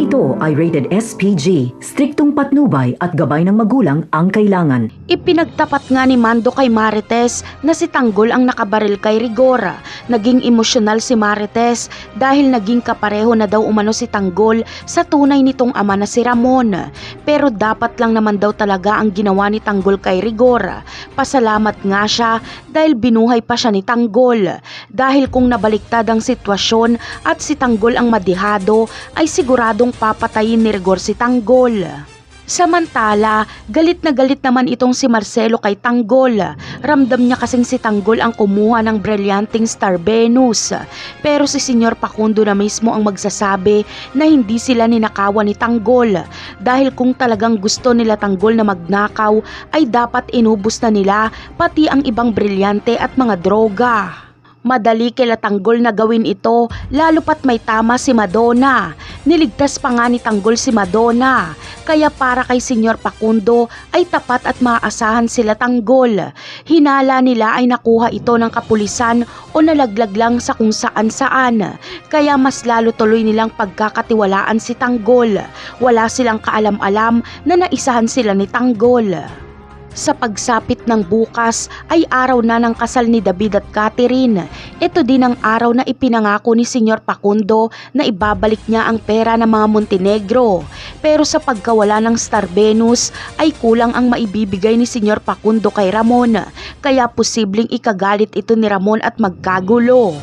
ito ay rated SPG. Striktong patnubay at gabay ng magulang ang kailangan. Ipinagtapat nga ni Mando kay Marites na si Tanggol ang nakabaril kay Rigora. Naging emosyonal si Marites dahil naging kapareho na daw umano si Tanggol sa tunay nitong ama na si Ramon. Pero dapat lang naman daw talaga ang ginawa ni Tanggol kay Rigora. Pasalamat nga siya dahil binuhay pa siya ni Tanggol. Dahil kung nabaliktad ang sitwasyon at si Tanggol ang madihado ay siguradong papatayin ni Rigor si Tanggol. Samantala, galit na galit naman itong si Marcelo kay Tanggol. Ramdam niya kasing si Tanggol ang kumuha ng brilyanting Star Venus. Pero si Senyor Pakundo na mismo ang magsasabi na hindi sila ninakawan ni Tanggol. Dahil kung talagang gusto nila Tanggol na magnakaw, ay dapat inubos na nila pati ang ibang brilyante at mga droga. Madali kila Tanggol na gawin ito lalo pat may tama si Madonna. Niligtas pa nga ni Tanggol si Madonna. Kaya para kay Senyor Pakundo ay tapat at maaasahan sila Tanggol. Hinala nila ay nakuha ito ng kapulisan o nalaglag lang sa kung saan saan. Kaya mas lalo tuloy nilang pagkakatiwalaan si Tanggol. Wala silang kaalam-alam na naisahan sila ni Tanggol. Sa pagsapit ng bukas ay araw na ng kasal ni David at Catherine. Ito din ang araw na ipinangako ni Senyor Pakundo na ibabalik niya ang pera ng mga Montenegro. Pero sa pagkawala ng Star Venus ay kulang ang maibibigay ni Senyor Pakundo kay Ramon. Kaya posibleng ikagalit ito ni Ramon at magkagulo.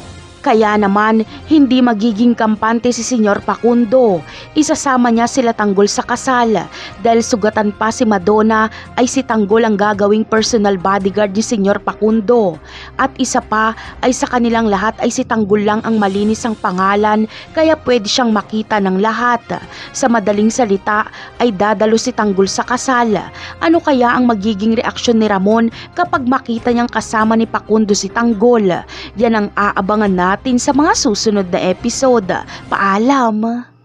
Kaya naman, hindi magiging kampante si Senyor Pakundo. Isasama niya sila Tanggol sa kasal. Dahil sugatan pa si Madonna ay si Tanggol ang gagawing personal bodyguard ni Senyor Pakundo. At isa pa ay sa kanilang lahat ay si Tanggol lang ang malinis ang pangalan kaya pwede siyang makita ng lahat. Sa madaling salita ay dadalo si Tanggol sa kasal. Ano kaya ang magiging reaksyon ni Ramon kapag makita niyang kasama ni Pakundo si Tanggol? Yan ang aabangan natin sa mga susunod na episode. Paalam!